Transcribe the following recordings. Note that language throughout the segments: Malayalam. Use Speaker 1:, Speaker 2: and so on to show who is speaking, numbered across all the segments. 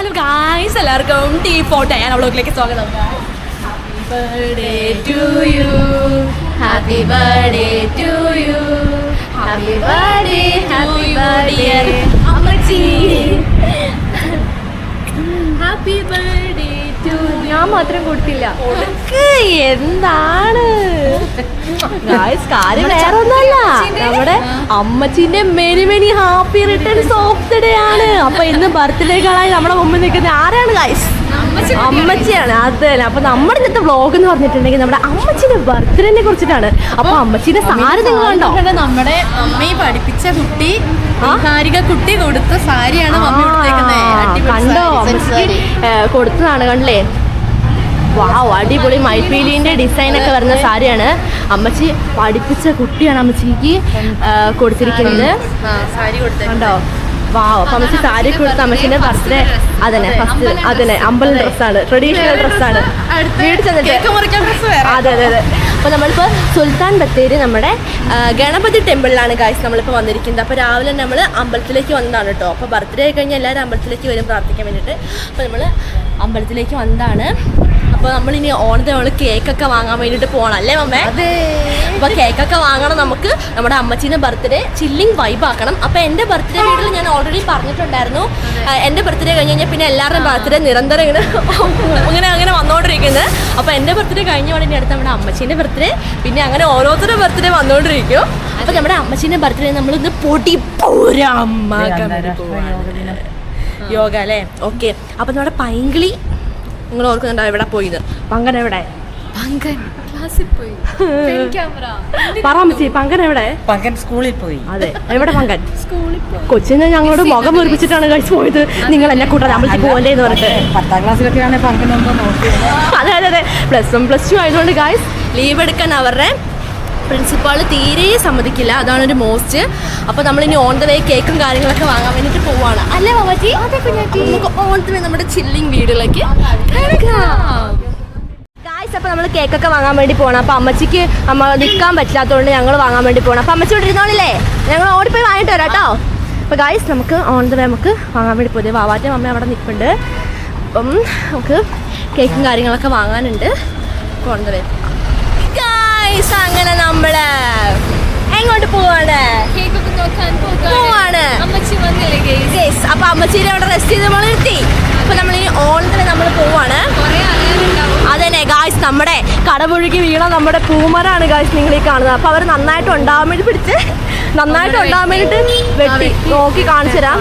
Speaker 1: ഹലോ ഗായ്സ് എല്ലാവർക്കും ടീ ഫോട്ടോ ഞാൻ അവളോട്ടിലേക്ക് സ്വാഗതം happy birthday to you happy birthday to you happy birthday happy birthday അമ്മച്ചി ഹാപ്പി ബർത്ത്ഡേ
Speaker 2: ഞാൻ മാത്രം കൊടുത്തില്ല. എന്താണ്? കാര്യം വേറെ ഒന്നല്ല നമ്മുടെ അമ്മച്ചിന്റെ many many happy returns of the day ആണ്. അപ്പൊ ഇന്ന് ബർത്ത്ഡേ ബർത്ത്ഡേകളായി നമ്മുടെ മുമ്പിൽ നിൽക്കുന്ന ആരാണ് ഗായ്സ് അമ്മച്ചിയാണ്. അത് തന്നെ. അപ്പൊ നമ്മുടെ ഇന്നത്തെ വ്ളോഗ് എന്ന് പറഞ്ഞിട്ടുണ്ടെങ്കിൽ നമ്മുടെ അമ്മച്ചിന്റെ ബർത്ത്ഡേനെ കുറിച്ചിട്ടാണ്. അപ്പൊ അമ്മച്ചിന്റെ സാരി നിങ്ങൾ കണ്ടോ?
Speaker 1: നമ്മുടെ അമ്മയെ പഠിപ്പിച്ച കുട്ടി കാരിക കുട്ടി കൊടുത്ത സാരിയാണ്
Speaker 2: കണ്ടോ? അമ്മച്ചിക്ക് കൊടുത്തതാണ് കണ്ടില്ലേ? വാവ് അടിപൊളി മൈപ്പീലിന്റെ ഡിസൈൻ ഒക്കെ വരുന്ന സാരിയാണ്. അമ്മച്ചി പഠിപ്പിച്ച കുട്ടിയാണ് അമ്മച്ചിക്ക് കൊടുത്തിരിക്കുന്നത്. ഉണ്ടോ വാവ് അപ്പം അമ്മച്ചി സാരി കൊടുത്ത അമ്മച്ചിന്റെ ബർത്ത്ഡേ അതന്നെ ഫസ്റ്റ് അതന്നെ അമ്പലം ഡ്രസ്സാണ് ട്രഡീഷണൽ ഡ്രസ്സാണ് വീട് ചെന്നിട്ട് അതെ അതെ അതെ. അപ്പോൾ നമ്മളിപ്പോൾ സുൽത്താൻ ബത്തേരി നമ്മുടെ ഗണപതി ടെമ്പിളിലാണ് ഗായ്സ് നമ്മളിപ്പോൾ വന്നിരിക്കുന്നത്. അപ്പോൾ രാവിലെ നമ്മൾ അമ്പലത്തിലേക്ക് വന്നതാണ് കേട്ടോ അപ്പോൾ ബർത്ത്ഡേ കഴിഞ്ഞാൽ എല്ലാവരും അമ്പലത്തിലേക്ക് വരും പ്രാർത്ഥിക്കാൻ വേണ്ടിയിട്ട്. അപ്പോൾ നമ്മൾ അമ്പലത്തിലേക്ക് വന്നതാണ്. അപ്പോൾ നമ്മളിനി ഓണത്തിന് നമ്മൾ കേക്കൊക്കെ വാങ്ങാൻ വേണ്ടിട്ട് പോകണം അല്ലേ മമ്മേ? അപ്പൊ കേക്കൊക്കെ വാങ്ങണം നമുക്ക്. നമ്മുടെ അമ്മച്ചീന്റെ ബർത്ത്ഡേ ചില്ലിങ് വൈബ് ആക്കണം. അപ്പൊ എന്റെ ബർത്ത്ഡേ വീട്ടിൽ ഞാൻ ഓൾറെഡി പറഞ്ഞിട്ടുണ്ടായിരുന്നു. എന്റെ ബർത്ത്ഡേ കഴിഞ്ഞ് കഴിഞ്ഞാൽ പിന്നെ എല്ലാവരുടെയും ബർത്ത്ഡേ നിരന്തരം ഇങ്ങനെ അങ്ങനെ അങ്ങനെ വന്നുകൊണ്ടിരിക്കുന്നത് അപ്പൊ എന്റെ ബർത്ത്ഡേ കഴിഞ്ഞ ഉടനെ അടുത്ത് നമ്മുടെ അമ്മച്ചീന്റെ ബർത്ത്ഡേ. പിന്നെ അങ്ങനെ ഓരോരുത്തരുടെ ബർത്ത്ഡേ വന്നുകൊണ്ടിരിക്കും അപ്പൊ നമ്മുടെ അമ്മച്ചീന്റെ ബർത്ത്ഡേ നമ്മൾ ഇന്ന് പൊടി പോരാ. യോഗ അല്ലേ? ഓക്കെ. അപ്പൊ നമ്മുടെ പൈങ്കിളി നിങ്ങൾ ഓർക്കുന്നുണ്ടോ എവിടെ പോയത് പങ്കൻ എവിടെ?
Speaker 1: പങ്കൻ ക്ലാസ്സിൽ പോയി. ക്യാമറ.
Speaker 2: പറ അമ്മച്ചി പങ്കൻ എവിടെ?
Speaker 3: പങ്കൻ സ്കൂളിൽ പോയി.
Speaker 2: അതെ എവിടെ പങ്കൻ?
Speaker 1: സ്കൂളിൽ പോയി.
Speaker 2: കൊച്ചിനെ ഞങ്ങളോട് മുഖം വീർപ്പിച്ചിട്ടാണ് കഴിച്ചു പോയത്. നിങ്ങൾ എന്നെ കൂട്ടാതെ അമ്പലത്തിൽ പോകല്ലേ എന്ന് പറഞ്ഞിട്ട്.
Speaker 3: പത്താം ക്ലാസ്സിലൊക്കെയാണ് പങ്കൻ
Speaker 2: അതെ അതെ അതെ. പ്ലസ് വൺ പ്ലസ് ടു ആയതുകൊണ്ട് ഗായ്സ് ലീവ് എടുക്കാൻ അവരുടെ പ്രിൻസിപ്പാൾ തീരെ സമ്മതിക്കില്ല. അതാണ് ഒരു മോസ്റ്റ് അപ്പോൾ ഇനി ഓൺ ദ വേ കേക്കും കാര്യങ്ങളൊക്കെ വാങ്ങാൻ വേണ്ടിയിട്ട് പോവാണ്. അല്ലേ മാമാജി നമുക്ക് ഓൺ ദ വേ നമ്മുടെ ചില്ലിങ് വീടുകളിലേക്ക് ഗായ്സ് അപ്പോൾ നമ്മൾ കേക്കൊക്കെ വാങ്ങാൻ വേണ്ടി പോകണം അപ്പോൾ അമ്മച്ചിക്ക് അമ്മ നിൽക്കാൻ പറ്റാത്തതുകൊണ്ട് ഞങ്ങൾ വാങ്ങാൻ വേണ്ടി പോകണം അപ്പോൾ അമ്മച്ചി ഇവിടെ ഇരുന്നോളില്ലേ? ഞങ്ങൾ ഓടിപ്പോയി വാങ്ങിട്ട് വരാം കേട്ടോ. അപ്പോൾ ഗായ്സ് നമുക്ക് ഓൺ ദ വേ നമുക്ക് വാങ്ങാൻ വേണ്ടി പോയത് വാവാറ്റ അമ്മ അവിടെ നിൽപ്പുണ്ട്. അപ്പം നമുക്ക് കേക്കും കാര്യങ്ങളൊക്കെ വാങ്ങാനുണ്ട്. ഓൺ ദ വേ ഗായ്സ് അങ്ങനെ നമ്മൾ എങ്ങോട്ട് പോവാണ്? പോവാണ്. ഗേസ് അപ്പോൾ അമ്മച്ചീനെ അവിടെ റെസ്റ്റ് ചെയ്ത് നമ്മൾ നിർത്തി. അപ്പൊ നമ്മൾ ഈ ഓണത്തിന് നമ്മൾ പോവാണ്. അതന്നെ ഗായ്സ് നമ്മുടെ കടപുഴുകി വീണ നമ്മുടെ പൂമരാണ് ഗായ്സ് നിങ്ങൾ ഈ കാണുന്നത്. അപ്പൊ അവർ നന്നായിട്ട് ഉണ്ടാവാൻ വേണ്ടി പിടിച്ച് നന്നായിട്ട് ഉണ്ടാവാൻ വേണ്ടിട്ട് വെട്ടി. നോക്കി കാണിച്ചു തരാം.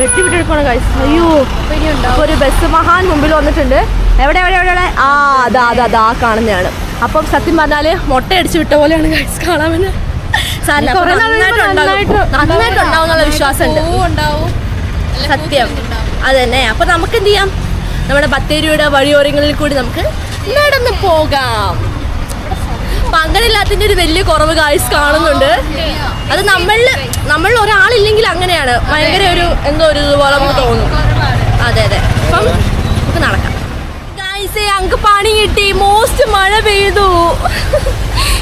Speaker 2: വെട്ടി വിട്ടെടുക്കണം ഗായ്സ് അയ്യോ. അപ്പൊ ഒരു ബസ് മഹാൻ മുമ്പിൽ വന്നിട്ടുണ്ട്. എവിടെ എവിടെ എവിടെ എവിടെ? ആ അതാ അതാ അതാ കാണുന്നതാണ്. അപ്പം സത്യം പറഞ്ഞാൽ മുട്ട അടിച്ചു വിട്ട പോലെയാണ് ഗൈസ് കാണാൻ നന്നായിട്ടുണ്ടാവും വിശ്വാസമുണ്ട്. സത്യം. അതന്നെ. അപ്പൊ നമുക്ക് എന്ത് ചെയ്യാം നമ്മുടെ ബത്തേരിയുടെ വഴിയോരങ്ങളിൽ കൂടി നമുക്ക് നടന്നു പോകാം. പങ്കനില്ലാത്തതിന്റെ ഒരു വലിയ കുറവ് കാഴ്ച കാണുന്നുണ്ട്. അത് നമ്മളിൽ നമ്മളിൽ ഒരാളില്ലെങ്കിൽ അങ്ങനെയാണ്. ഭയങ്കര ഒരു എന്തോ ഒരു ഇതുപോലെ നമുക്ക് തോന്നും. അതെ അതെ. അപ്പം നമുക്ക് നടക്കാം. ഗായ്സേ ഞങ്ങൾക്ക് പണി കിട്ടി. മോസ്റ്റ് മഴ പെയ്തു.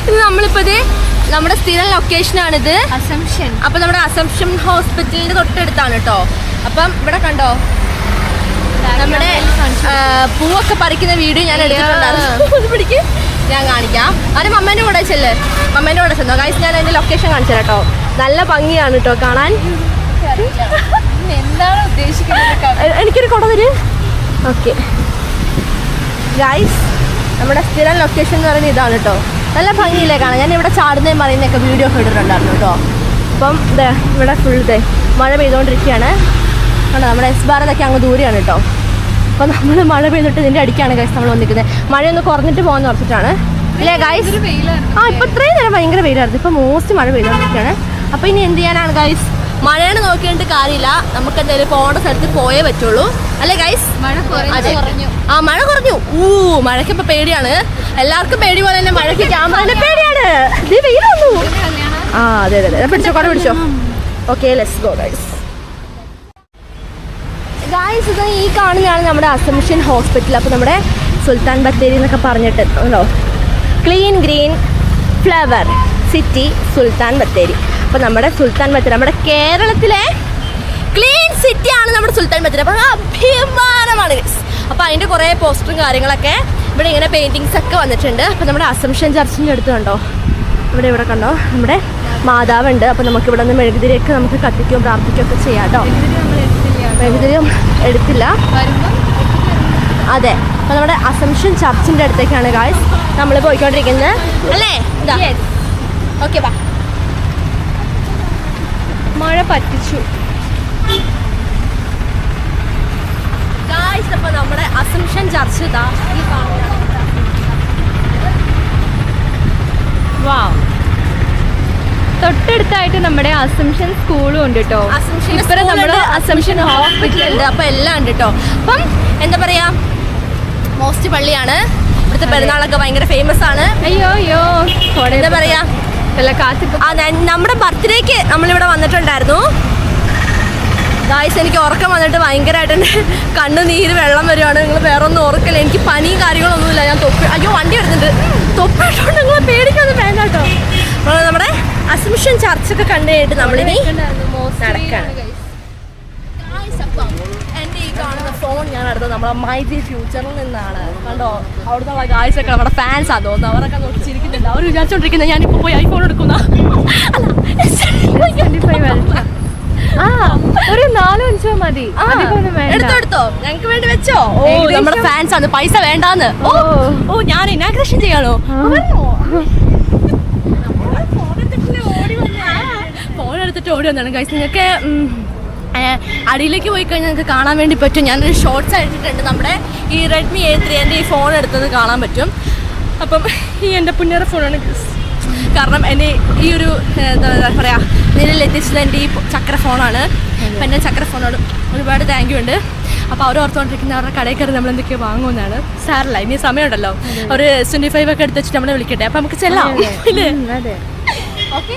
Speaker 2: ഇത് നമ്മളിപ്പോ ഇത് നമ്മുടെ സ്ഥിരം ലൊക്കേഷനാണിത്
Speaker 1: അസംഷൻ
Speaker 2: അപ്പൊ നമ്മുടെ അസംഷൻ ഹോസ്പിറ്റലിന്റെ തൊട്ടടുത്താണ് കേട്ടോ അപ്പം ഇവിടെ കണ്ടോ? നമ്മുടെ പൂവൊക്കെ പറിക്കുന്ന വീഡിയോ ഞാൻ എടുത്തിട്ടുണ്ടായിരുന്നു ഞാൻ കാണിക്കാം. അത് മമ്മേന്റെ കൂടെ ചെല്ല്. മമ്മേന്റെ കൂടെ ചെന്നോ. ഗൈസ് ഞാൻ അതിന്റെ ലൊക്കേഷൻ കാണിച്ചു കേട്ടോ നല്ല ഭംഗിയാണ് കേട്ടോ കാണാൻ.
Speaker 1: എന്താണ് ഉദ്ദേശിക്കുന്നത്?
Speaker 2: എനിക്കൊരു കുട തരും. ഓക്കെ ഗൈസ് നമ്മുടെ സ്ഥിരം ലൊക്കേഷൻ എന്ന് പറയുന്നത് ഇതാണ് കേട്ടോ നല്ല ഭംഗിയില്ലേ കാണാൻ? ഞാൻ ഇവിടെ ചാടുന്നതും മറിയുന്നൊക്കെ വീഡിയോ ഒക്കെ ഇട്ടിട്ടുണ്ടായിരുന്നു കേട്ടോ അപ്പം ഇതേ ഇവിടെ ഫുൾ ഇതേ മഴ പെയ്തുകൊണ്ടിരിക്കുകയാണ്. കണ്ടോ നമ്മുടെ എസ് ബാർ ഭാരതൊക്കെ അങ്ങ് ദൂരെയാണ് കേട്ടോ അപ്പം നമ്മൾ മഴ പെയ്തിട്ട് ഇതിന്റെ അടിക്കാണ് ഗൈസ് നമ്മൾ വന്നിരിക്കുന്നത് മഴയൊന്ന് കുറഞ്ഞിട്ട് പോകാമെന്ന് ഓർത്തിട്ടാണ്. ഇല്ലേ ഗൈസ് ആ ഇപ്പം ഇത്രയും നേരം ഭയങ്കര വെയിലായിരുന്നു. ഇപ്പം മോസ്റ്റ് മഴ പെയ്തുകൊണ്ടിരിക്കുകയാണ്. അപ്പോൾ ഇനി എന്ത് ചെയ്യാനാണ് ഗൈസ് മഴയാണ് നോക്കിയിട്ട് കാര്യമില്ല. നമുക്ക് എന്തായാലും പോകേണ്ട സ്ഥലത്ത് പോയേ പറ്റുള്ളൂ. അല്ലേ ഗൈസ്
Speaker 1: മഴ കുറഞ്ഞു
Speaker 2: ആ മഴ കുറഞ്ഞു. ഊ മഴയ്ക്ക് ഇപ്പൊ പേടിയാണ്. എല്ലാവർക്കും പേടി പോലെ തന്നെ മഴയ്ക്ക് ക്യാമറ പേടിയാണ്. ആ അതെ അതെ അതെ. പിടിച്ചോ കുട പിടിച്ചോ. Okay let's go guys guys ഇത് ഈ കാണുന്നതാണ് നമ്മുടെ അസംഷൻ ഹോസ്പിറ്റൽ. അപ്പോൾ നമ്മുടെ സുൽത്താൻ ബത്തേരി എന്നൊക്കെ പറഞ്ഞിട്ട് ഉണ്ടോ? Clean green flower city Sultan Bathery. അപ്പോൾ നമ്മുടെ സുൽത്താൻ ബത്തേരി നമ്മുടെ കേരളത്തിലെ ക്ലീൻ സിറ്റി ആണ് നമ്മുടെ സുൽത്താൻ ബത്തേരി. അപ്പോൾ അഭിമാനമാണ് അപ്പോൾ അതിന്റെ കുറേ പോസ്റ്ററും കാര്യങ്ങളൊക്കെ ഇവിടെ ഇങ്ങനെ പെയിന്റിങ്സ് ഒക്കെ വന്നിട്ടുണ്ട്. അപ്പോൾ നമ്മുടെ അസംഷൻ ചർച്ചിന്റെ അടുത്ത് കണ്ടോ? ഇവിടെ ഇവിടെ കണ്ടോ? നമ്മുടെ മാതാവുണ്ട്. അപ്പോൾ നമുക്ക് ഇവിടെ നിന്ന് മെഴുകുതിരിയൊക്കെ നമുക്ക് കത്തിക്കുകയും പ്രാർത്ഥിക്കുകയും ഒക്കെ ചെയ്യാം കേട്ടോ. മെഴുകുതിരിയും എടുത്തില്ല. അതെ. അപ്പോൾ നമ്മുടെ അസംഷൻ ചർച്ചിന്റെ അടുത്തേക്കാണ് ഗായ്സ് നമ്മൾ പോയിക്കൊണ്ടിരിക്കുന്നത്. അല്ലേ? ഓക്കെ വാ
Speaker 1: മഴ പറ്റിച്ചു.
Speaker 2: അപ്പൊ നമ്മുടെ അസംഷൻ ചർച്ച് ഇതാ. ഈ
Speaker 1: തൊട്ടടുത്തായിട്ട് നമ്മുടെ അസംഷൻ സ്കൂളും ഉണ്ട് കേട്ടോ നമ്മുടെ അസംഷൻ ഹോസ്പിറ്റൽ
Speaker 2: ഉണ്ട്. അപ്പൊ എല്ലാം ഉണ്ട് കേട്ടോ അപ്പം എന്താ പറയാ? മോസ്റ്റ് പള്ളിയാണ്. ഇവിടുത്തെ പെരുന്നാളൊക്കെ ഭയങ്കര ഫേമസ് ആണ്.
Speaker 1: അയ്യോ അയ്യോ.
Speaker 2: എന്താ പറയാ? ആ നമ്മുടെ ബർത്ത്ഡേക്ക് നമ്മളിവിടെ വന്നിട്ടുണ്ടായിരുന്നു. ഗായ്സ് എനിക്ക് ഉറക്കം വന്നിട്ട് ഭയങ്കരമായിട്ട് കണ്ണ് നീര് വെള്ളം വരുവാണ്. നിങ്ങൾ വേറെ ഒന്നും ഓർക്കില്ല. എനിക്ക് പനിയും കാര്യങ്ങളൊന്നുമില്ല. ഞാൻ തൊപ്പി അയ്യോ വണ്ടി വരുന്നുണ്ട് തൊപ്പിട്ടോണ്ട് നിങ്ങൾ പേടിക്കൊന്നും വേണ്ട കേട്ടോ. നമ്മുടെ അസംഷൻ ചർച്ചൊക്കെ കണ്ടു കഴിഞ്ഞിട്ട് നമ്മളിനി നടക്കാണ് Guys, അപ്പം എന്റെ ഈ കാണുന്ന ഫോൺ ഞാൻ എടുത്തത് നമ്മുടെ മൈജി ഫ്യൂച്ചറിൽ നിന്നാണ്. കണ്ടോ? അവിടുത്തെ ഗായ്സ് ഒക്കെ നമ്മുടെ ഫാൻസ് ആ. തോന്നുന്നു. അവരൊക്കെ നോക്കി ചിരിക്കുന്നുണ്ട്. അവർ വിചാരിച്ചോണ്ടിരിക്കുന്നത് ഞാനിപ്പോൾ പോയി ഐഫോൺ എടുക്കുന്ന.
Speaker 1: ആ. ഒരു നാലോ അഞ്ചോ മതി.
Speaker 2: എടുത്തോ എടുത്തോ. ഞങ്ങൾക്ക് വേണ്ടി വെച്ചോ. ഓ നമ്മുടെ ഫാൻസ് ആണ്. പൈസ വേണ്ടാന്ന്. ഓ
Speaker 1: ഓ.
Speaker 2: ഞാൻ ഇനാഗ്രേഷൻ ചെയ്യാണോ? ഫോൺ എടുത്തിട്ട് ഓടി വന്നാണ് ഗൈസ് നിങ്ങൾക്ക് അടിയിലേക്ക് പോയി കഴിഞ്ഞാൽ നിങ്ങൾക്ക് കാണാൻ വേണ്ടി പറ്റും. ഞാനൊരു ഷോർട്സ് അയച്ചിട്ടുണ്ട് നമ്മുടെ ഈ റെഡ്മി എ ത്രീ എന്റെ ഈ ഫോൺ എടുത്തത് കാണാൻ പറ്റും. അപ്പം ഈ എന്റെ പുന്നേറ ഫോണാണ്. കാരണം എന്റെ ഈ ഒരു എന്താ പറയുക നിലയിൽ എത്തിച്ചത് എന്റെ ഈ ചക്ര ഫോണാണ് അപ്പം എന്റെ ചക്ര ഫോണോട് ഒരുപാട് താങ്ക് യു ഉണ്ട്. അപ്പോൾ അവർ ഓർത്തുകൊണ്ടിരിക്കുന്ന അവരുടെ കടയിൽ കയറി നമ്മൾ എന്തൊക്കെയോ വാങ്ങുമെന്നാണ്. സാറില്ല ഇനി സമയമുണ്ടല്ലോ. ഒരു ട്വന്റി ഫൈവ് ഒക്കെ എടുത്ത് വെച്ചിട്ട് നമ്മളെ വിളിക്കട്ടെ. അപ്പം നമുക്ക് ചെല്ലാം. ഇല്ലേ? ഓക്കെ.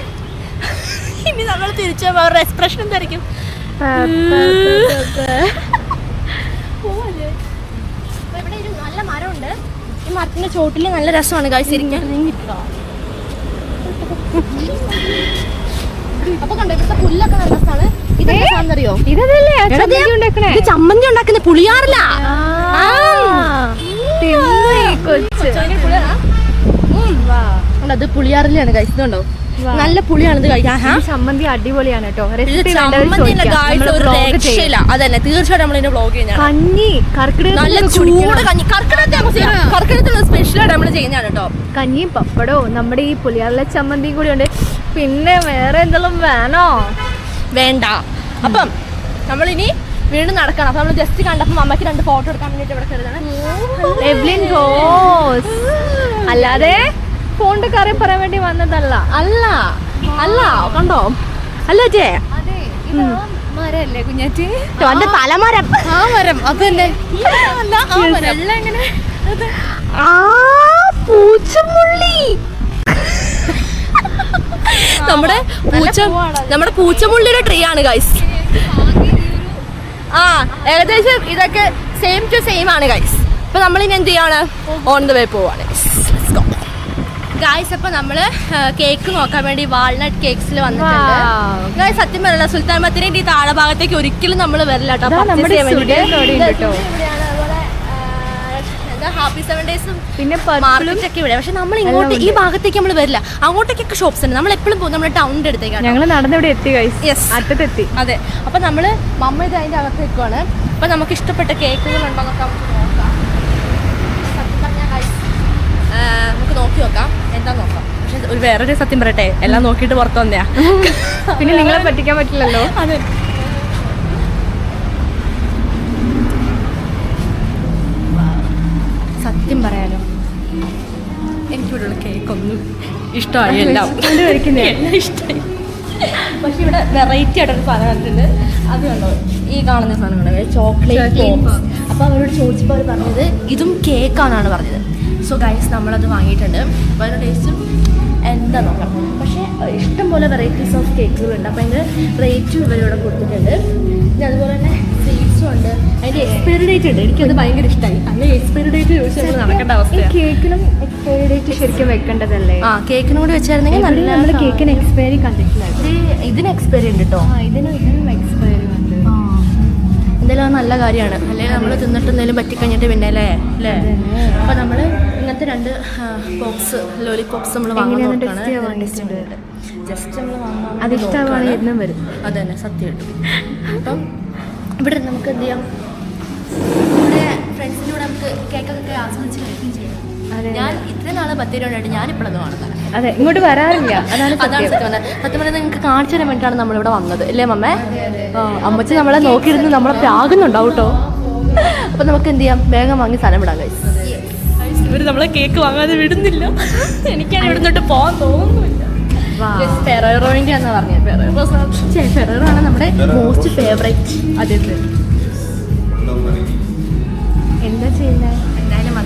Speaker 2: ഇനി നമ്മൾ തിരിച്ചു അവരുടെ എക്സ്പ്രഷൻ എന്തായിരിക്കും? ഇവിടെ ഒരു നല്ല മരമുണ്ട് ഈ മരത്തിന്റെ ചോട്ടിൽ നല്ല രസമാണ് കാഴ്ച ഇരിക്കാൻ അപ്പൊ കണ്ടോ ഇവിടുത്തെ പുല്ലൊക്കെ നല്ല രസമാണ് ഇതെന്താണെന്നറിയോ
Speaker 1: ഇതല്ലേ ചമ്മന്തി
Speaker 2: ഉണ്ടാക്കുന്ന പുളിയാറില്ല
Speaker 1: കൊച്ചു
Speaker 2: അത് പുളിയാറിലാണ്
Speaker 1: വാ.
Speaker 2: നല്ല പുളിയാണ് ഇത് കഴിക്കാൻ
Speaker 1: ഈ ചമ്മന്തി അടിപൊളിയാണ് കേട്ടോ.
Speaker 2: അതന്നെ. തീർച്ചയായിട്ടും നമ്മളിതിന്റെ വ്ളോഗ് ചെയ്യുന്നതാണ്
Speaker 1: കഞ്ഞി
Speaker 2: നല്ല ചൂട് കഞ്ഞി. കർക്കിടകത്തെ കർക്കിടകത്തിലുള്ള സ്പെഷ്യലായിട്ട് നമ്മൾ ചെയ്യുന്നതാണ് കേട്ടോ.
Speaker 1: കഞ്ഞിയും പപ്പടവും നമ്മുടെ ഈ പുളിയാറിലെ ചമ്മന്തിയും കൂടി ഉണ്ട്. പിന്നെ വേറെ എന്തെങ്കിലും വേണോ?
Speaker 2: വേണ്ട. അപ്പം നമ്മളിനി വീണ്ടും നടക്കണം. അപ്പൊ നമ്മൾ ജസ്റ്റ് കണ്ടപ്പോൾ അമ്മയ്ക്ക് രണ്ട് ഫോട്ടോ എടുക്കാൻ വേണ്ടിട്ട് ഇവിടെ കരുതാണ്.
Speaker 1: അല്ലാതെ ഫോണിന്റെ കാര്യം പറയാൻ വേണ്ടി വന്നതല്ല.
Speaker 2: അല്ല. അല്ല. കണ്ടോ? അല്ല ജേ.
Speaker 1: മരല്ലേ കുഞ്ഞാറ്റി?
Speaker 2: എന്റെ തലമരം.
Speaker 1: ആ മരം. അത്.
Speaker 2: തന്നെ പൂച്ചമുള്ളി. നമ്മുടെ പൂച്ച നമ്മുടെ പൂച്ചമുള്ളിയുടെ ട്രീ ആണ് ഗൈസ് ആ ഏകദേശം ഇതൊക്കെ സെയിം ടു സെയിം ആണ് ഗൈസ് അപ്പൊ നമ്മൾ ഇനി എന്ത് ചെയ്യാണ്? ഓൺ ദ വേ പോവാണ് ഗായ്സ് അപ്പൊ നമ്മൾ കേക്ക് നോക്കാൻ വേണ്ടി വാൾനട്ട് കേക്സിൽ വന്നിട്ടുണ്ട്. ഗായ്സ് സത്യം പറയല സുൽത്താൻ ബത്തേരിന്റെ ഈ താഴെ ഭാഗത്തേക്ക് ഒരിക്കലും നമ്മൾ വരില്ല കേട്ടോ. ഹാപ്പി സെവൻ ഡേയ്സും
Speaker 1: പിന്നെ പർപ്പിളും
Speaker 2: മാർക്കറ്റ് ഒക്കെ ഇവിടെ. പക്ഷെ നമ്മൾ ഇങ്ങോട്ട് ഈ ഭാഗത്തേക്ക് നമ്മൾ വരില്ല. അങ്ങോട്ടേക്കൊക്കെ ഷോപ്സ് ഉണ്ട്. നമ്മൾ എപ്പോഴും പോകും. നമ്മുടെ ടൗണിന്റെ അടുത്തേക്കാണ്
Speaker 1: ഞങ്ങൾ നടന്നിവിടെ എത്തി. അറ്റത്തെത്തി.
Speaker 2: അതെ. അപ്പൊ നമ്മൾ മമ്മ ഇത് അതിന്റെ അകത്തേക്കാണ് അപ്പൊ നമുക്ക് ഇഷ്ടപ്പെട്ട കേക്കുകൾ ഉണ്ടോ നമുക്ക് നോക്കാം സത്യം പറഞ്ഞാ guys, ആ, നമുക്ക് നോക്കി നോക്കാം എന്താ നോക്കാം? പക്ഷെ ഒരു വേറൊരു സത്യം പറയട്ടെ. എല്ലാം നോക്കിയിട്ട് പുറത്തു വന്നയാ.
Speaker 1: പിന്നെ നിങ്ങളെ പറ്റിക്കാൻ പറ്റില്ലല്ലോ.
Speaker 2: അതെ. സത്യം പറയാലോ. എനിക്കിവിടെയുള്ള കേക്കൊന്നും ഇഷ്ടമായി എല്ലാം.
Speaker 1: കൊണ്ട് കഴിക്കുന്നേ.
Speaker 2: എല്ലാം ഇഷ്ടമായി. പക്ഷെ ഇവിടെ വെറൈറ്റി ആയിട്ടൊരു സാധനം കണ്ടിട്ടുണ്ട് അത് കണ്ടോ? ഈ കാണുന്ന സാധനമാണ് ചോക്ലേറ്റ് അപ്പൊ അപ്പോൾ അവരോട് ചോദിച്ചപ്പോൾ അവർ പറഞ്ഞത് ഇതും കേക്കാണെന്നാണ് പറഞ്ഞത്. സോ ഗൈസ് നമ്മളത് വാങ്ങിയിട്ടുണ്ട്. അപ്പോൾ അതിന്റെ ടേസ്റ്റും എന്താ നോക്കാം. പക്ഷേ ഇഷ്ടംപോലെ വെറൈറ്റീസ് ഓഫ് കേക്കുകളുണ്ട് അപ്പോൾ അതിന്റെ റേറ്റും ഇവരിവിടെ കൊടുത്തിട്ടുണ്ട്. പിന്നെ അതുപോലെ തന്നെ സ്വീറ്റ്സും ഉണ്ട്. അതിന്റെ എക്സ്പയറി ഡേറ്റ് ഉണ്ട്. എനിക്കത് ഭയങ്കര ഇഷ്ടമായി അതിന്റെ എക്സ്പയറി ഡേറ്റ് ചോദിച്ചാൽ നമ്മൾ നടക്കേണ്ട അവസ്ഥ
Speaker 1: കേക്കിനും എക്സ്പയറി ഡേറ്റ് ശരിക്കും വെക്കേണ്ടതല്ലേ?
Speaker 2: ആ കേക്കിനും കൂടി വെച്ചായിരുന്നെങ്കിൽ നല്ല
Speaker 1: നമ്മുടെ കേക്കിന് എക്സ്പയറി കണ്ടിട്ടില്ല.
Speaker 2: ഇത് ഇതിന് എക്സ്പയറി ഉണ്ട് കേട്ടോ
Speaker 1: ഇതിനും ഇതിനും
Speaker 2: എന്തായാലും അത് നല്ല കാര്യമാണ്. അല്ലെങ്കിൽ നമ്മൾ തിന്നിട്ട് എന്തെങ്കിലും പറ്റിക്കഴിഞ്ഞിട്ട് പിന്നെ അല്ലേ? അല്ലേ അപ്പോൾ നമ്മൾ ഇങ്ങനത്തെ രണ്ട് ബോക്സ് ലോലിപോപ്സ് നമ്മൾ വാങ്ങാൻ? ജസ്റ്റ് നമ്മൾ വാങ്ങാൻ
Speaker 1: അത് ഇഷ്ടമാണെങ്കിൽ എന്നും വരും.
Speaker 2: അത് തന്നെ സത്യമായിട്ടും അപ്പം ഇവിടെ നമുക്ക് എന്ത് ചെയ്യാം? ഇവിടെ ഫ്രണ്ട്സിന്റെ കൂടെ നമുക്ക് കേക്കൊക്കെ ആസ്വദിച്ച് കഴിക്കുകയും ചെയ്യാം. ഞാൻ ഇത്ര നാളെ പത്ത് രൂപ ഞാൻ ഇപ്പോഴത് കാണുന്നത്
Speaker 1: അതെ ഇങ്ങോട്ട് വരാറില്ല. അതാണ്
Speaker 2: അതാണ്
Speaker 1: സത്യം.
Speaker 2: സത്യം പറഞ്ഞാൽ നിങ്ങൾക്ക് കാണിച്ചു തരാൻ വേണ്ടിയിട്ടാണ് നമ്മളിവിടെ വന്നത്. അല്ലേ മമ്മേ? അമ്മച്ചി നമ്മളെ നോക്കിയിരുന്ന് നമ്മളെ പ്രാകുന്നുണ്ടാവും കേട്ടോ. അപ്പൊ നമുക്ക് എന്ത് ചെയ്യാം? വേഗം വാങ്ങി സ്ഥലം വിടാം കഴിച്ചു ഇവർ നമ്മളെ കേക്ക് വാങ്ങാതെ വിടുന്നില്ല. എനിക്കാണ് ഇവിടെ നിന്നിട്ട് പോകാൻ തോന്നുന്നില്ല ഫെറോറോയിന്റെ എന്നാ പറഞ്ഞത് ഫെറോറോ ഫെറോറോ ആണ് നമ്മുടെ മോസ്റ്റ് ഫേവറേറ്റ് അതെ.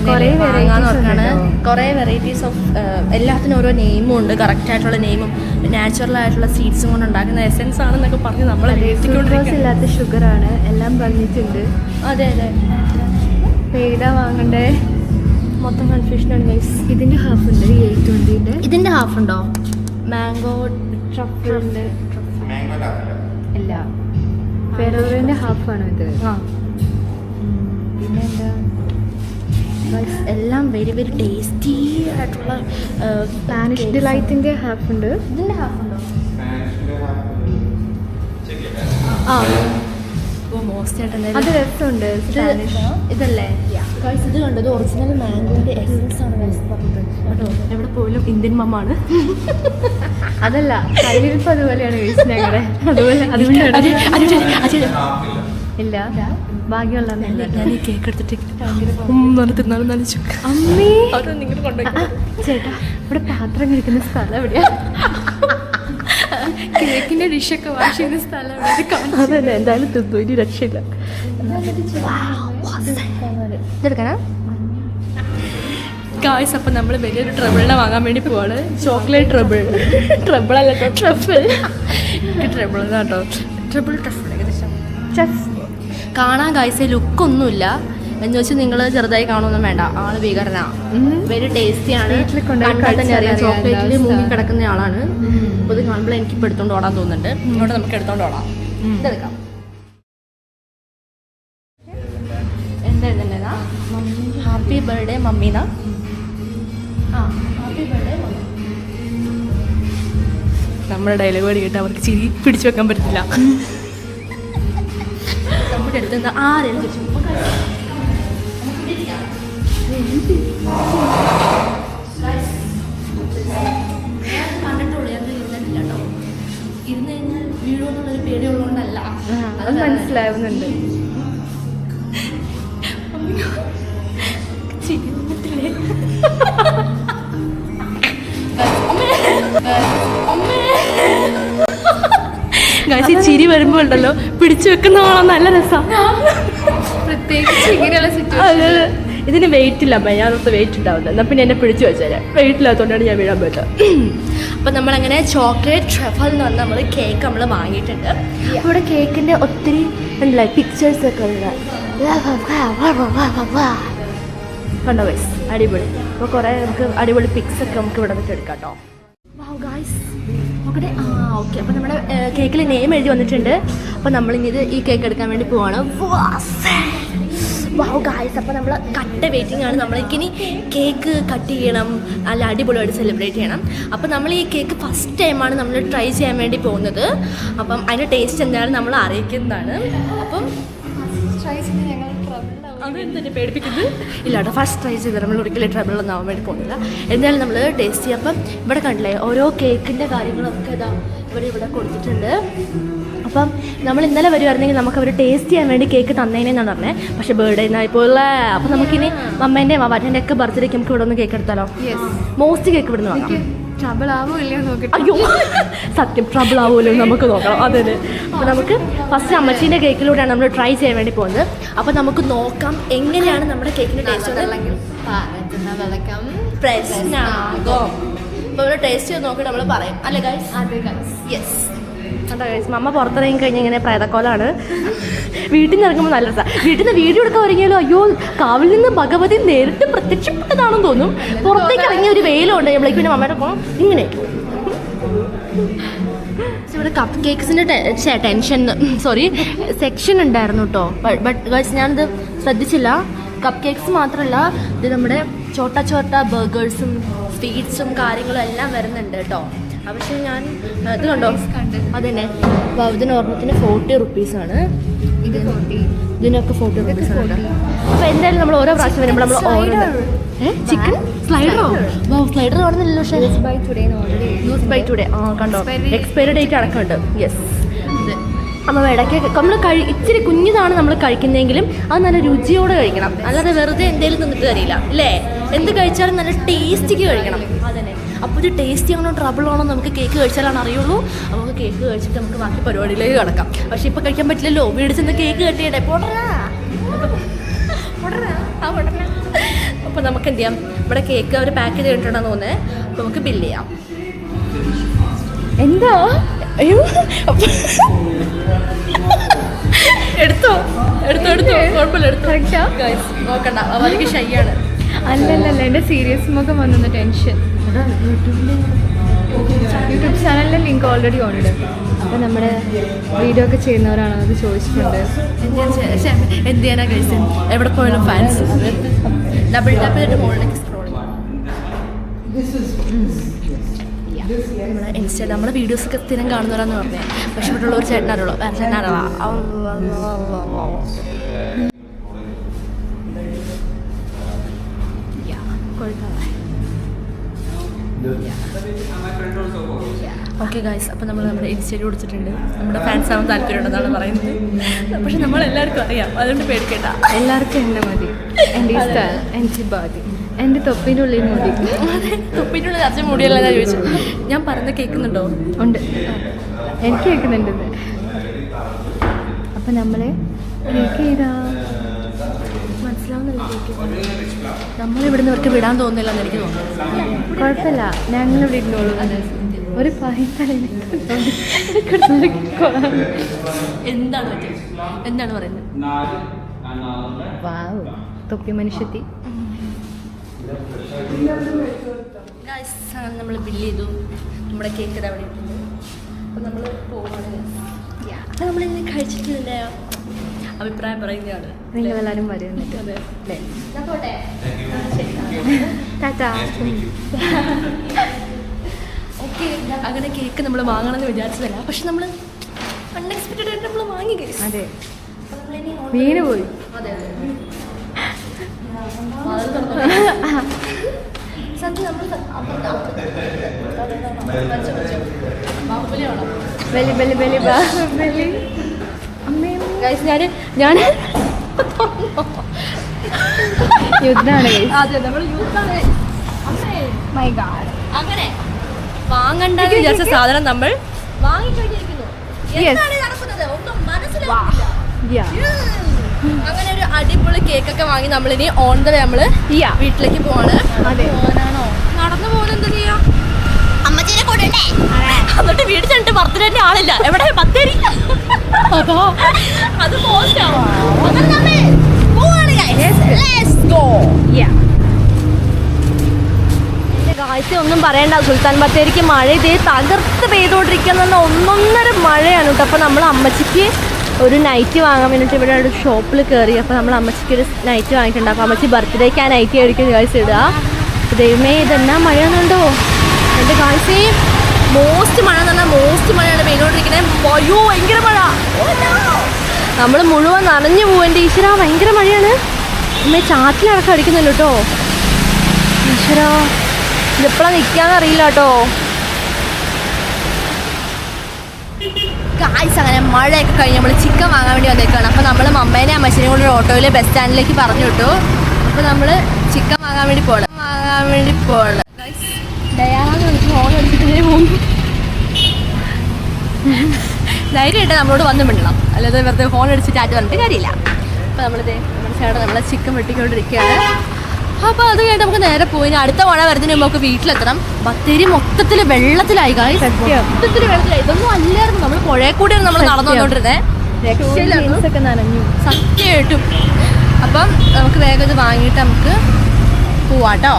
Speaker 1: കുറേ.
Speaker 2: കുറേ വെറൈറ്റീസ് ഓഫ് എല്ലാത്തിനും ഓരോ നെയിമും ഉണ്ട്. കറക്റ്റ് ആയിട്ടുള്ള നെയിമും നാച്ചുറൽ ആയിട്ടുള്ള സീഡ്സും കൊണ്ട് ഉണ്ടാക്കുന്ന എസെൻസ് ആണെന്നൊക്കെ പറഞ്ഞ് നമ്മൾ
Speaker 1: ഇല്ലാത്ത ഷുഗർ ആണ്. എല്ലാം പറഞ്ഞിട്ടുണ്ട്
Speaker 2: അതെ അതെ.
Speaker 1: വാങ്ങണ്ടേ?
Speaker 2: മൊത്തം കൺഫ്യൂഷൻ ഉണ്ട് ഗൈസ്
Speaker 1: ഇതിന്റെ ഹാഫ് ഉണ്ട് ഈ എയ്റ്റ് ട്വന്റിന്റെ
Speaker 2: ഇതിന്റെ ഹാഫ് ഉണ്ടോ? മാംഗോ
Speaker 1: ട്രഫിൾ ഉണ്ട്. ഇല്ല ഫെറോറിന്റെ ഹാഫ് ആണ് ഇത്?
Speaker 2: ആ. എല്ലാം വെരി വെരി ടേസ്റ്റി ആയിട്ടുള്ള
Speaker 1: സ്പാനിഷ് ഡിലൈറ്റിന്റെ ഹാഫ് ഉണ്ട്.
Speaker 2: ഇതിന്റെ ഹാഫ് ഉണ്ടോ? ആ.
Speaker 1: അത് രസമുണ്ട്.
Speaker 2: ഇതല്ലേ? ഗൈസ് ഇത് കണ്ടത് ഒറിജിനൽ മാംഗോന്റെ എസൻസ് ആണ് കേട്ടോ എവിടെ പോയാലും ഇന്ത്യൻ മമ്മാണ്
Speaker 1: അതല്ല കയ്യിലിരിപ്പ് അതുപോലെയാണ് ഞങ്ങളുടെ അതുപോലെ അതുകൊണ്ടാണ് ഇല്ല. ഭാഗ്യമുള്ള
Speaker 2: ഞാൻ ഈ കേക്ക് എടുത്തിട്ട് തിന്നാലും നനച്ചു
Speaker 1: അമ്മേ. ചേട്ടാ ഇവിടെ പാത്രം കഴിക്കുന്ന സ്ഥലം എവിടെയാ?
Speaker 2: കേക്കിന്റെ ഡിഷൊക്കെ വാഷ് ചെയ്യുന്ന സ്ഥലം അതന്നെ എന്തായാലും തിന്നു ഇനി രക്ഷയില്ല. ഇതെടുക്കാനാ? ഗായ്സ് അപ്പം നമ്മൾ വലിയൊരു ട്രബിളിനെ വാങ്ങാൻ വേണ്ടി പോവാണ്. ചോക്ലേറ്റ് ട്രബിൾ ട്രബിൾ അല്ല ട്രഫിൾ ട്രബിൾ കേട്ടോ ട്രബിൾ ട്രഫിൾ ഏകദേശം.
Speaker 1: ചെഫ്
Speaker 2: കാണാൻ ഗായ്സ് ലുക്കൊന്നുമില്ല എന്ന് വെച്ചാൽ നിങ്ങൾ ചെറുതായി കാണുമൊന്നും വേണ്ട. ആൾ ഭീകരനാ. വെരി ടേസ്റ്റിയാണ്. തന്നെ അറിയാം. ചോക്ലേറ്റിൽ മൂങ്ങി കിടക്കുന്ന ആളാണ്. അപ്പോൾ ഇത് കാണുമ്പോൾ എനിക്ക് ഇപ്പോൾ എടുത്തോണ്ട് ഓടാൻ തോന്നുന്നുണ്ട്. ഇങ്ങോട്ട് നമുക്ക് എടുത്തോണ്ട് ഓടാം. ഇതെടുക്കാം എന്താ എഴുതണ്ടേതാ ഹാപ്പി ബർത്ത്ഡേ മമ്മീന ആ ഹാപ്പി ബർത്ത്ഡേ നമ്മുടെ ഡയലോഗ് കേട്ട് അവർക്ക് ചിരി പിടിച്ചു വെക്കാൻ പറ്റില്ല അടുത്ത് നിന്ന് ആരെയും കണ്ടിട്ടുള്ളൂ ഞാൻ ഇരുന്നിട്ടില്ല കേട്ടോ ഇരുന്ന് കഴിഞ്ഞാൽ വീഴുമെന്നുള്ളൊരു പേടിയുള്ളതുകൊണ്ടല്ല
Speaker 1: അത് മനസ്സിലാവുന്നുണ്ട്
Speaker 2: ചിരി വന്നിട്ടില്ലേ ഈ ചിരി വരുമ്പോൾ ഉണ്ടല്ലോ. പിടിച്ചു വെക്കുന്ന പോലെ നല്ല രസമാണ് അതെ. ഇതിന് വെയിറ്റ് ഇല്ല അമ്മ. ഞാനൊത്ത് വെയിറ്റ് ഉണ്ടാവില്ല എന്നാൽ പിന്നെ എന്നെ പിടിച്ചു വെച്ചാൽ വെയിറ്റ് ഇല്ലാത്തതുകൊണ്ടാണ് ഞാൻ വീഴാൻ പറ്റുക അപ്പം നമ്മളങ്ങനെ ചോക്ലേറ്റ് ട്രഫൽ എന്ന് പറഞ്ഞ നമ്മൾ കേക്ക് നമ്മൾ വാങ്ങിയിട്ടുണ്ട്. ഇവിടെ കേക്കിന്റെ ഒത്തിരി ഉണ്ടല്ലേ പിക്ചേഴ്സ് ഒക്കെ ഉണ്ട്. കണ്ടോ ഗൈസ് അടിപൊളി. അപ്പോൾ കുറേ നമുക്ക് അടിപൊളി പിക്സ് ഒക്കെ നമുക്ക് ഇവിടെ വെച്ച് എടുക്കാം കേട്ടോ. ഓക്കെ അപ്പോൾ നമ്മുടെ കേക്കിൽ നെയിം എഴുതി വന്നിട്ടുണ്ട്. അപ്പോൾ നമ്മളിനി ഇത് ഈ കേക്ക് എടുക്കാൻ വേണ്ടി പോവാണ്. വാവ് ഗായ്സ് അപ്പോൾ നമ്മൾ കട്ട വെയിറ്റിംഗ് ആണ്. നമ്മൾക്കിനി കേക്ക് കട്ട് ചെയ്യണം. നല്ല അടിപൊളിയായിട്ട് സെലിബ്രേറ്റ് ചെയ്യണം. അപ്പോൾ നമ്മൾ ഈ കേക്ക് ഫസ്റ്റ് ടൈമാണ് നമ്മൾ ട്രൈ ചെയ്യാൻ വേണ്ടി പോകുന്നത്. അപ്പം അതിന്റെ ടേസ്റ്റ് എന്താണ് നമ്മൾ അറിയിക്കുന്നതാണ്. അപ്പം അതെന്തിനെ പേടിപ്പിക്കുന്നത്? ഇല്ല കേട്ടോ ഫസ്റ്റ് ട്രൈ ചെയ്ത് നമ്മൾ ഒരിക്കലും ട്രബിൾ ഒന്നും ആവാൻ വേണ്ടി പോകുന്നില്ല. എന്തായാലും നമ്മൾ ടേസ്റ്റ് ചെയ്യാം. അപ്പം ഇവിടെ കണ്ടില്ലേ ഓരോ കേക്കിന്റെ കാര്യങ്ങളൊക്കെ ഇതാ ഇവിടെ ഇവിടെ കൊടുത്തിട്ടുണ്ട്. അപ്പം നമ്മൾ ഇന്നലെ വരുമായിരുന്നെങ്കിൽ നമുക്ക് അവർ ടേസ്റ്റ് ചെയ്യാൻ വേണ്ടി കേക്ക് തന്നേനെന്നാണ് പറഞ്ഞത് പക്ഷേ ബർത്ത്ഡേ എന്നായിപ്പോലെ അപ്പം നമുക്കിനി മമ്മേന്റെയും വവാറ്റേന്റെ ഒക്കെ ബർത്ത്ഡേക്ക് നമുക്ക് ഇവിടെ ഒന്ന് കേക്ക് എടുത്താലോ? മോസ്റ്റ് കേക്ക് ഇവിടെ നിന്ന് വാങ്ങാം.
Speaker 1: ട്രബിൾ ആവോ ഇല്ലയോ നോക്കട്ടെ
Speaker 2: അയ്യോ. സത്യം ട്രബിൾ ആവുമല്ലോ നമുക്ക് നോക്കാം. അതെ അതെ. അപ്പോൾ നമുക്ക് ഫസ്റ്റ് അമ്മച്ചീന്റെ കേക്കിലൂടെയാണ് നമ്മൾ ട്രൈ ചെയ്യാൻ വേണ്ടി പോകുന്നത്. അപ്പോൾ നമുക്ക് നോക്കാം എങ്ങനെയാണ് നമ്മുടെ കേക്കിന്റെ ടേസ്റ്റ് അപ്പോൾ ഇവിടെ ടേസ്റ്റ് ചെയ്ത് നോക്കി നമ്മൾ പറയും. അല്ലേ ഗൈസ്
Speaker 1: അതെ ഗൈസ്
Speaker 2: യെസ് ഗൈസ് മമ്മ പുറത്തിറങ്ങി കഴിഞ്ഞാൽ ഇങ്ങനെ പ്രേതക്കോലാണ്. വീട്ടിൽ നിന്ന് ഇറങ്ങുമ്പോൾ നല്ല രസമാണ് വീട്ടിൽ നിന്ന് വീഡിയോ എടുക്കാൻ ഇറങ്ങിയാലും അയ്യോ കാവിൽ നിന്ന് ഭഗവതി നേരിട്ട് പ്രത്യക്ഷപ്പെട്ടതാണെന്ന് തോന്നും. പുറത്തേക്ക് ഇറങ്ങിയ ഒരു വെയിലുണ്ട്. നമ്മളേക്ക് പിന്നെ മമ്മയുടെ പോകണം ഇങ്ങനെ. ഇവിടെ കപ്പ് കേക്ക്സിന്റെ ടെൻഷൻ സോറി സെക്ഷൻ ഉണ്ടായിരുന്നു കേട്ടോ ബട്ട് ഗൈസ് ഞാനിത് ശ്രദ്ധിച്ചില്ല. കപ്പ് കേക്ക്സ് മാത്രമല്ല ഇത് നമ്മുടെ ചോട്ട ചോട്ട ബർഗേഴ്സും സ്വീറ്റ്സും കാര്യങ്ങളും എല്ലാം വരുന്നുണ്ട് കേട്ടോ. പക്ഷേ ഞാൻ ഇത് കണ്ടോ. അതന്നെ. അപ്പോൾ ഇതിന് ഓർമ്മത്തിന് ഫോർട്ടി റുപ്പീസാണ് ഇതിനൊക്കെ ഫോർട്ടി റുപ്പീസ് ആണ് അപ്പോൾ എന്തായാലും നമ്മൾ ഓരോ പ്രാവശ്യം വരുമ്പോൾ നമ്മൾ ഓർഡർ ചിക്കൻ സ്ലൈഡറോ സ്ലൈഡർ കാണുന്നില്ലല്ലോ പക്ഷേ. യൂസ് ബൈ ടുഡേ ആ കണ്ടോ? Expiry date അടക്കമുണ്ട്. യെസ് നമ്മൾ ഇടയ്ക്ക് നമ്മൾ കഴി ഇച്ചിരി കുഞ്ഞിതാണ് നമ്മൾ കഴിക്കുന്നതെങ്കിലും അത് നല്ല രുചിയോടെ കഴിക്കണം. അല്ലാതെ വെറുതെ എന്തെങ്കിലും തിന്നിട്ട് കാര്യമില്ല. അല്ലേ? എന്ത് കഴിച്ചാലും നല്ല ടേസ്റ്റിക്ക് കഴിക്കണം. അതന്നെ. അപ്പോൾ ഒരു ടേസ്റ്റി ആണോ ട്രബിൾ ആണോ നമുക്ക് കേക്ക് കഴിച്ചാലാണ് അറിയുള്ളൂ. അപ്പോൾ നമുക്ക് കേക്ക് കഴിച്ചിട്ട് നമുക്ക് ബാക്കി പരിപാടിയിലേക്ക് കിടക്കാം. പക്ഷേ ഇപ്പോൾ കഴിക്കാൻ പറ്റില്ലല്ലോ. വീട് ചെന്ന് കേക്ക് കെട്ടിയിട്ടെ പോടറാ. അപ്പോൾ നമുക്ക് എന്ത് ചെയ്യാം? ഇവിടെ കേക്ക് അവർ പാക്ക് ചെയ്ത് കിട്ടണമെന്ന് തോന്നുന്നത് അപ്പോൾ നമുക്ക് ബില്ല് ചെയ്യാം. എന്താ? അയ്യോ. എടുത്തോ? എടുത്തോ എടുത്തോ. കുഴപ്പമില്ല എടുത്തോ. നോക്കണ്ട. അവർക്ക് ഷൈയാണ്
Speaker 1: അല്ലല്ലല്ല എന്റെ സീരിയസ് മുഖം വന്നു ടെൻഷൻ. യൂട്യൂബ് ചാനലിലെ ലിങ്ക് ഓൾറെഡി ഉണ്ട്. അപ്പോൾ നമ്മുടെ വീഡിയോ ഒക്കെ ചെയ്യുന്നവരാണോ അത് ചോദിച്ചിട്ടുണ്ട്.
Speaker 2: എന്ത് ചെയ്യാനാ കഴിച്ചു എവിടെ പോയാലും ഫാൻസ് ഡബിൾ ഡബിൾ ചെയ്തിട്ട് മുകളിലേക്ക് സ്ക്രോൾ നമ്മുടെ ഇൻസ്റ്റ നമ്മുടെ വീഡിയോസ് ഒക്കെ സ്ഥിരം കാണുന്നവരാന്ന് പറഞ്ഞേ. പക്ഷെ ഇവിടെ ഉള്ള ഒരു ചേട്ടനാരുള്ളൂ വേറെ ചേട്ടനാരാ ഓക്കെ ഗായ്സ് അപ്പോൾ നമ്മൾ നമ്മുടെ ഇൻസ്റ്റയിൽ കൊടുത്തിട്ടുണ്ട്. നമ്മുടെ ഫാൻസ് ആവാൻ താല്പര്യമുണ്ടെന്നാണ് പറയുന്നത്. പക്ഷെ നമ്മൾ എല്ലാവർക്കും അറിയാം. അതുകൊണ്ട് പേടിക്കേണ്ട.
Speaker 1: എല്ലാവർക്കും എന്നെ മതി. എന്റെ ഇഷ്ടമാണ് എനിക്ക് ബാധി എന്റെ തൊപ്പിന്റെ ഉള്ളിൽ മതി
Speaker 2: അച്ഛൻ മുടിയല്ല മൂടിയല്ല ഞാൻ ചോദിച്ചു ഞാൻ പറഞ്ഞ കേൾക്കുന്നുണ്ടോ?
Speaker 1: ഉണ്ട്. എനിക്ക് കേൾക്കുന്നുണ്ട് അപ്പം നമ്മളെ കേക്ക് ചെയ്താ
Speaker 2: മനസ്സിലാവുന്നില്ല നമ്മൾ ഇവിടുന്ന് അവർക്ക് വിടാൻ തോന്നുന്നില്ല എന്ന് എനിക്ക്. തോന്നുന്നു
Speaker 1: കുഴപ്പമില്ല. ഞങ്ങൾ ഇവിടെ ഇരുന്നോളൂ ഒരു
Speaker 2: എന്താണ് എന്താണ് പറയുന്നത്?
Speaker 1: വാവ്. തൊപ്പി മനുഷ്യത്തി.
Speaker 2: നമ്മൾ ബില്ല് ചെയ്തു. നമ്മുടെ കേക്ക് അവിടെ ഇട്ടുണ്ട് അപ്പോൾ നമ്മൾ പോവാണ്. നമ്മളിങ്ങനെ കഴിച്ചിട്ടില്ലേ അഭിപ്രായം പറയുന്നതാണ്
Speaker 1: നിങ്ങളെല്ലാവരും വരുന്നുണ്ട് അല്ലേ
Speaker 2: ഓക്കെ അങ്ങനെ കേക്ക് നമ്മൾ വാങ്ങണമെന്ന് വിചാരിച്ചതല്ല പക്ഷെ നമ്മൾ അൺഎക്സ്പെക്റ്റഡ് ആയിട്ട് നമ്മൾ വാങ്ങി.
Speaker 1: അതെ വീണ് പോയി ബലി ബലി ബലി ബലി
Speaker 2: ഗൈസ് ഞാൻ ഞാൻ
Speaker 1: യുദ്ധാണ്
Speaker 2: അതെ നമ്മൾ
Speaker 1: മൈ ഗാഡ്
Speaker 2: അങ്ങനെ. വാങ്ങണ്ട വിചാരിച്ച സാധനം നമ്മൾ വാങ്ങിക്കഴിഞ്ഞിരിക്കുന്നു. എന്താണ് നടക്കുന്നത്? ഒന്നും മനസ്സിലാവില്ല അങ്ങനെ ഒരു അടിപൊളി കേക്കൊക്കെ വാങ്ങി നമ്മളിനി ഓൺ ദ വേ
Speaker 1: നമ്മൾ
Speaker 2: വീട്ടിലേക്ക് പോവാണ്. നടന്നു പോകുന്ന എന്താ ചെയ്യാ? അമ്മച്ചീനെ കൊണ്ടേ എന്നിട്ട് വീട്ടിൽ ചെന്നിട്ട് ബർത്ത്ഡേന്റെ ആളില്ല. എവിടെ ബത്തേരി അതോ അത് പോസ്റ്റ് ആവും അങ്ങനെ നമ്മൾ പോവാണ് guys. Let's go.
Speaker 1: യാ
Speaker 2: എന്റെ കാഴ്ച ഒന്നും പറയണ്ട സുൽത്താൻ ബത്തേരിക്ക് മഴ ഇതേ തകർത്ത് പെയ്തുകൊണ്ടിരിക്കുന്ന ഒന്നൊന്നര മഴയാണ് കേട്ടോ അപ്പോൾ നമ്മൾ അമ്മച്ചിക്ക് ഒരു നൈറ്റ് വാങ്ങാൻ വേണ്ടിയിട്ട് ഇവിടെ ഒരു ഷോപ്പിൽ കയറി അപ്പോൾ നമ്മൾ അമ്മച്ചിക്ക് ഒരു നൈറ്റ് വാങ്ങിയിട്ടുണ്ട് അപ്പോൾ അമ്മച്ചി ബർത്ത്ഡേക്ക് ആ നൈറ്റ് ആയിരിക്കും കാഴ്ച ഇടുക ദൈവമേ ഇതെന്നാ മഴയാണെന്നുണ്ടോ എന്റെ കാഴ്ചയും മോസ്റ്റ് മഴ എന്ന് പറഞ്ഞാൽ മോസ്റ്റ് മഴയാണ് പെയ്തുകൊണ്ടിരിക്കുന്നത് അയ്യോ ഭയങ്കര മഴ. നമ്മൾ മുഴുവൻ നനഞ്ഞു പോവേണ്ടി ഈശ്വര ഭയങ്കര മഴയാണ്. അമ്മ ചാറ്റിലടക്കം അടിക്കുന്നുണ്ട് കേട്ടോ. ഈശ്വര ഇതെപ്പോഴാണ് നിൽക്കാന്ന് അറിയില്ല കേട്ടോ. കായ്സ് അങ്ങനെ മഴയൊക്കെ കഴിഞ്ഞ് നമ്മൾ ചിക്കൻ വാങ്ങാൻ വേണ്ടി വന്നേക്കാണ്. അപ്പോൾ നമ്മൾ അമ്മേനെ അമ്മച്ചനെയും കൂടെ ഓട്ടോയിൽ ബസ് സ്റ്റാൻഡിലേക്ക് പറഞ്ഞു വിട്ടു. അപ്പോൾ നമ്മൾ ചിക്കൻ വാങ്ങാൻ വേണ്ടി പോകണം വാങ്ങാൻ വേണ്ടി പോകണം വിളിച്ച് ഫോൺ പോകുന്നു ധൈര്യമായിട്ട് നമ്മളോട് വന്നു മിണ്ടണം. അല്ലാതെ വെറുതെ ഫോൺ അടിച്ചിട്ട് ചാറ്റ് പറഞ്ഞിട്ട് കാര്യമില്ല. അപ്പോൾ നമ്മളിത് നമ്മുടെ ചേട്ടൻ നമ്മളെ ചിക്കൻ വെട്ടിക്കൊണ്ടിരിക്കുകയാണ്. അപ്പോൾ അത് കഴിഞ്ഞിട്ട് നമുക്ക് നേരെ പോയി. അടുത്ത മഴ വരുന്നതിന് നമുക്ക് വീട്ടിലെത്തണം. ബത്തേരി മൊത്തത്തിൽ വെള്ളത്തിലായി
Speaker 1: കാര്യം.
Speaker 2: മൊത്തത്തിൽ വെള്ളത്തിലായി. ഇതൊന്നും അല്ലായിരുന്നു. നമ്മൾ പുഴയിൽ കൂടിയാണ് നമ്മൾ നടന്നു
Speaker 1: നനഞ്ഞു.
Speaker 2: സത്യമായിട്ടും. അപ്പം നമുക്ക് വേഗം ഇത് വാങ്ങിയിട്ട് നമുക്ക് പോവാട്ടോ.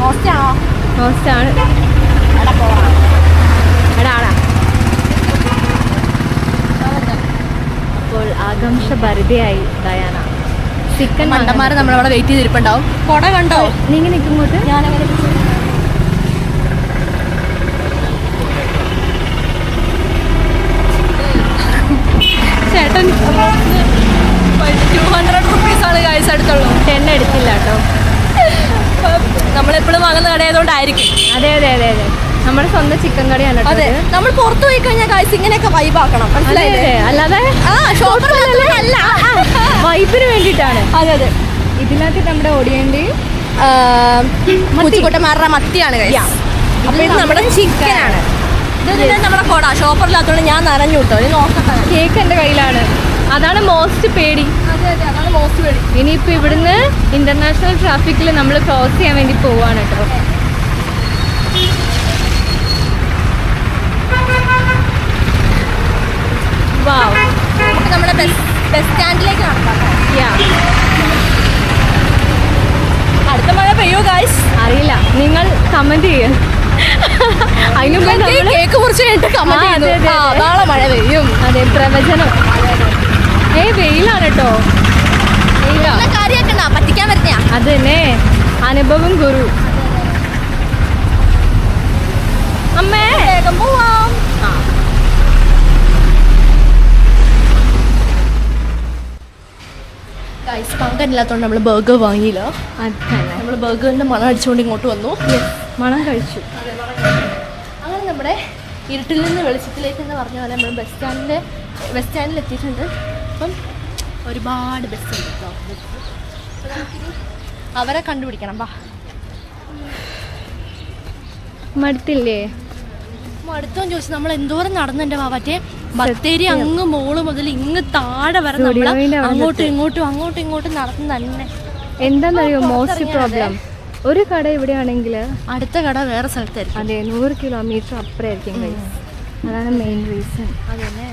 Speaker 2: മോസ്റ്റാണോ
Speaker 1: മോസ്റ്റാണ്
Speaker 2: എടാ പോവാം?
Speaker 1: എടാ ആടാ. അപ്പോൾ ആകാംക്ഷ ഭരിതയായി ഡയാന. ചിക്കൻ
Speaker 2: മണ്ടന്മാരെ നമ്മളവിടെ വെയിറ്റ് ചെയ്തിരിപ്പുണ്ടാവും. കൊട കണ്ടോ?
Speaker 1: നീങ്ങി നിൽക്കുമ്പോട്ട്
Speaker 2: ഞാനങ്ങനെ ചേട്ടൻ ടു ഹൺഡ്രഡ് റുപ്പീസ് ആണ് കാഴ്ച എടുത്തുള്ളൂ
Speaker 1: ടെൻ എടുത്തില്ല കേട്ടോ.
Speaker 2: നമ്മളെപ്പോഴും വാങ്ങുന്ന കടയായതുകൊണ്ടായിരിക്കും.
Speaker 1: അതെ അതെ അതെ അതെ. നമ്മുടെ സ്വന്തം ചിക്കൻ കടയാണ്
Speaker 2: അതെ നമ്മൾ പുറത്തു പോയി കഴിഞ്ഞാൽ കാഴ്ച ഇങ്ങനെയൊക്കെ വൈബ്
Speaker 1: ആക്കണം.
Speaker 2: മനസ്സിലായില്ലേ?
Speaker 1: അല്ലാതെ വൈബിന് വേണ്ടിട്ടാണ്
Speaker 2: അതെ അതെ.
Speaker 1: ഇതിനകത്ത് നമ്മുടെ ഓടിയേണ്ടയും
Speaker 2: കുച്ചിക്കൊട്ടന്മാരുടെ മത്തിയാണ് അപ്പൊ ഇത് നമ്മുടെ ചിക്കനാണ് ഇത് നമ്മുടെ കൊട. ഷോപ്പറിലാത്തോണ്ട് ഞാൻ നനഞ്ഞു കിട്ടോ. നോക്കട്ടെ.
Speaker 1: കേക്ക് എന്റെ കയ്യിലാണ്. അതാണ് മോസ്റ്റ് പേടി.
Speaker 2: ഇനിയിപ്പോ
Speaker 1: ഇനിയിപ്പോൾ ഇവിടുന്ന് ഇന്റർനാഷണൽ ട്രാഫിക്കിൽ നമ്മൾ ക്രോസ് ചെയ്യാൻ വേണ്ടി പോവാണ് കേട്ടോ
Speaker 2: നമ്മുടെ ബസ് സ്റ്റാൻഡിലേക്ക് അടുത്ത മഴ പെയ്യോ ഗായ്സ്
Speaker 1: അറിയില്ല. നിങ്ങൾ കമന്റ് ചെയ്യ. അതിനുമ്പ്
Speaker 2: കേക്ക് കുറിച്ച് കഴിഞ്ഞിട്ട് കമന്റ് നാളെ മഴ പെയ്യും.
Speaker 1: അതെ പ്രവചനം. ഏ വെയിലാണ് കേട്ടോ
Speaker 2: പറ്റിക്കാൻ വരുന്ന
Speaker 1: അത് തന്നെ അനുഭവം ഗുരു. അമ്മേ.
Speaker 2: വേഗം പോവാം. ഗൈസ് പങ്കനില്ലാത്തോണ്ട് നമ്മൾ ബർഗർ വാങ്ങിയില്ല. നമ്മൾ ബർഗറിന്റെ മണം അടിച്ചുകൊണ്ട് ഇങ്ങോട്ട് വന്നു.
Speaker 1: മണം കഴിച്ചു.
Speaker 2: അങ്ങനെ നമ്മുടെ ഇരുട്ടിൽ നിന്ന് വെളിച്ചത്തിലേക്ക് എന്ന് പറഞ്ഞ പോലെ നമ്മൾ ബസ് സ്റ്റാൻഡിന്റെ ബസ് സ്റ്റാൻഡിൽ എത്തിയിട്ടുണ്ട്. അപ്പം ഒരുപാട് ബസ് ഉണ്ട് കേട്ടോ. അവരെ കണ്ടുപിടിക്കണം വാ.
Speaker 1: മടുത്തില്ലേ?
Speaker 2: അടുത്തോന്ന് ചോദിച്ചു. നമ്മൾ എന്തോരം നടന്നുണ്ട് വാവറ്റെ ബത്തേരി അങ്ങ് മോൾ മുതൽ ഇങ്ങ് താഴെ വരെ നമ്മൾ അങ്ങോട്ടും ഇങ്ങോട്ടും അങ്ങോട്ടും ഇങ്ങോട്ടും നടന്നു തന്നെ.
Speaker 1: എന്താണെന്നറിയോ മോസ്റ്റ് പ്രോബ്ലം ഒരു കട ഇവിടെ ആണെങ്കിൽ
Speaker 2: അടുത്ത കട വേറെ സ്ഥലത്തായിരിക്കും.
Speaker 1: അതെ നൂറ് കിലോമീറ്റർ അപ്പുറമായിരിക്കും ആയിരിക്കും അതാണ് മെയിൻ റീസൺ
Speaker 2: അതന്നെ.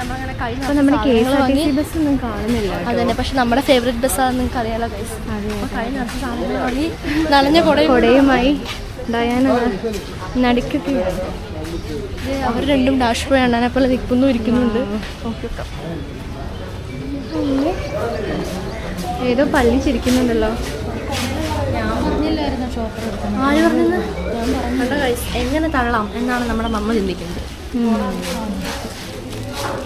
Speaker 2: നമ്മളങ്ങനെ കഴിഞ്ഞ
Speaker 1: അപ്പൊ നമ്മുടെ K S R T C bus ഒന്നും കാണുന്നില്ല.
Speaker 2: അതന്നെ പക്ഷെ നമ്മുടെ ഫേവറേറ്റ് ബസ്സാണെന്ന് നിങ്ങൾക്ക് അറിയാലോ ഗൈസ് അപ്പോൾ കഴിഞ്ഞ ദിവസം സാധനങ്ങൾ വാങ്ങി നനഞ്ഞ കുടയും
Speaker 1: കൊടയുമായി ഡയാന നടുക്കൊക്കെ.
Speaker 2: അവർ രണ്ടും ഡാഷ് പോയി അണ്ണനെ പോലെ നിൽക്കുന്നു ഇരിക്കുന്നുണ്ട്.
Speaker 1: ഏതോ പള്ളി ചിരിക്കുന്നുണ്ടല്ലോ.
Speaker 2: ആര് ഗൈസ് എങ്ങനെ തള്ളാം എന്നാണ് നമ്മുടെ മമ്മ ചിന്തിക്കുന്നത്.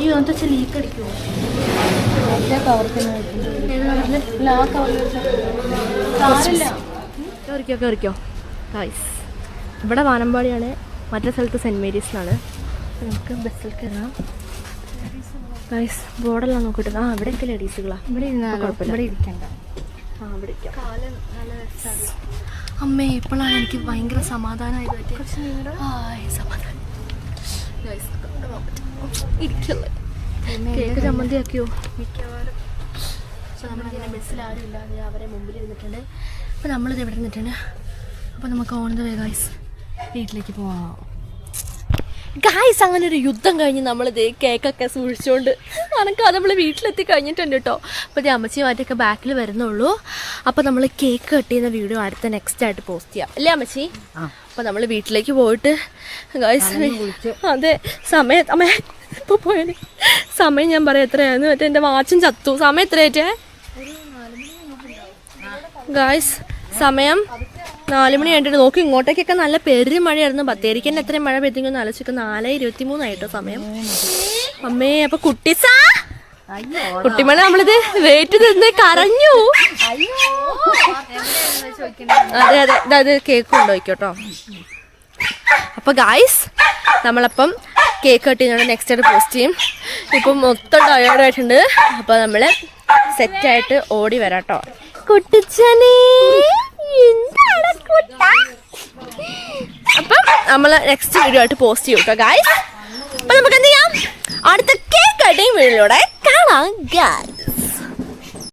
Speaker 2: ഈ വെച്ചാൽ ലീക്ക് അടിക്കുമോ കയറിക്കോ ഗൈസ് ഇവിടെ വാനമ്പാടിയാണ്. മറ്റേ സ്ഥലത്ത് സെന്റ് മേരീസ് എന്നാണ് അപ്പോൾ നമുക്ക് ബസ്സിൽ കയറാം ഗൈസ് ബോർഡെല്ലാം നോക്കിയിട്ട് ആ ഇവിടെയൊക്കെ
Speaker 1: ഇവിടെ?
Speaker 2: കുഴപ്പമില്ല.
Speaker 1: ഇവിടെ ഇരിക്കണ്ട.
Speaker 2: ആ ഇവിടെ ഇരിക്കാം. അമ്മേ ഇപ്പോഴാണ് എനിക്ക് ഭയങ്കര സമാധാനമായി പറ്റിയത്. സമാധാനം. ഗൈസ്. ഇരിക്കല്ലേ? കേക്ക് ചമ്മന്തി മിക്കവാറും. അപ്പോൾ ബസ്സിൽ ആരും ഇല്ലാതെ അവരെ മുമ്പിൽ ഇരുന്നിട്ടുണ്ട്. അപ്പോൾ നമ്മളിത് ഇവിടെ നിന്നിട്ടുണ്ട് അപ്പോൾ നമുക്ക് ഓൺ ദ വേ ഗായ്സ് വീട്ടിലേക്ക് പോവാം. ഗായ്സ് അങ്ങനെ ഒരു യുദ്ധം കഴിഞ്ഞ് നമ്മളിത് കേക്കൊക്കെ സൂക്ഷിച്ചുകൊണ്ട് അനക്ക് അത് നമ്മൾ വീട്ടിലെത്തി കഴിഞ്ഞിട്ടുണ്ട് കേട്ടോ അപ്പോൾ ഇത് അമ്മച്ചി മാറ്റൊക്കെ ബാക്കിൽ വരുന്നുള്ളൂ. അപ്പോൾ നമ്മൾ കേക്ക് കട്ട് ചെയ്യുന്ന വീഡിയോ അടുത്ത നെക്സ്റ്റ് ആയിട്ട് പോസ്റ്റ് ചെയ്യാം. അല്ലേ അമ്മച്ചി? അപ്പോൾ നമ്മൾ വീട്ടിലേക്ക് പോയിട്ട് ഗായ്സ് അതെ സമയം അമ്മ ഇപ്പോൾ പോയത് സമയം ഞാൻ പറയാം എത്രയായിരുന്നു? മറ്റേ എന്റെ വാച്ചും ചത്തു. സമയം എത്രയായിട്ടേ? ഗായ്സ് സമയം നാല് മണി ആയിട്ട് നോക്കി ഇങ്ങോട്ടേക്കൊക്കെ നല്ല പെരു മഴയായിരുന്നു. ബത്തേരിക്കന്നെ എത്രയും മഴ പെയ്തെങ്കിൽ ആലോചിക്കും നാല് ഇരുപത്തി മൂന്നായിട്ടോ സമയം. അമ്മേ അപ്പൊ കുട്ടിസാ കുട്ടിമണ നമ്മളിത് വെയിറ്റ് നിന്ന് കരഞ്ഞു. അതെ അതെ. അതായത് കേക്ക് കൊണ്ടുപോയിക്കോട്ടോ അപ്പൊ ഗായ്സ് നമ്മളപ്പം കേക്ക് കട്ട് ചെയ്യുന്നത് നെക്സ്റ്റ് ഇയർ പോസ്റ്റ് ചെയ്യും. ഇപ്പം മൊത്തം ടയേർഡായിട്ടുണ്ട് അപ്പോൾ നമ്മൾ സെറ്റായിട്ട് ഓടി വരാം കേട്ടോ? കുട്ടിച്ചനെ അപ്പം നമ്മൾ നെക്സ്റ്റ് വീഡിയോ ആയിട്ട് പോസ്റ്റ് ചെയ്യും കേട്ടോ ഗായ്സ് അപ്പം നമുക്ക് എന്ത് ചെയ്യാം? അടുത്ത കേക്ക് കട്ടിങ് വീഡിയോയിലൂടെ കാണാം ഗായ്സ്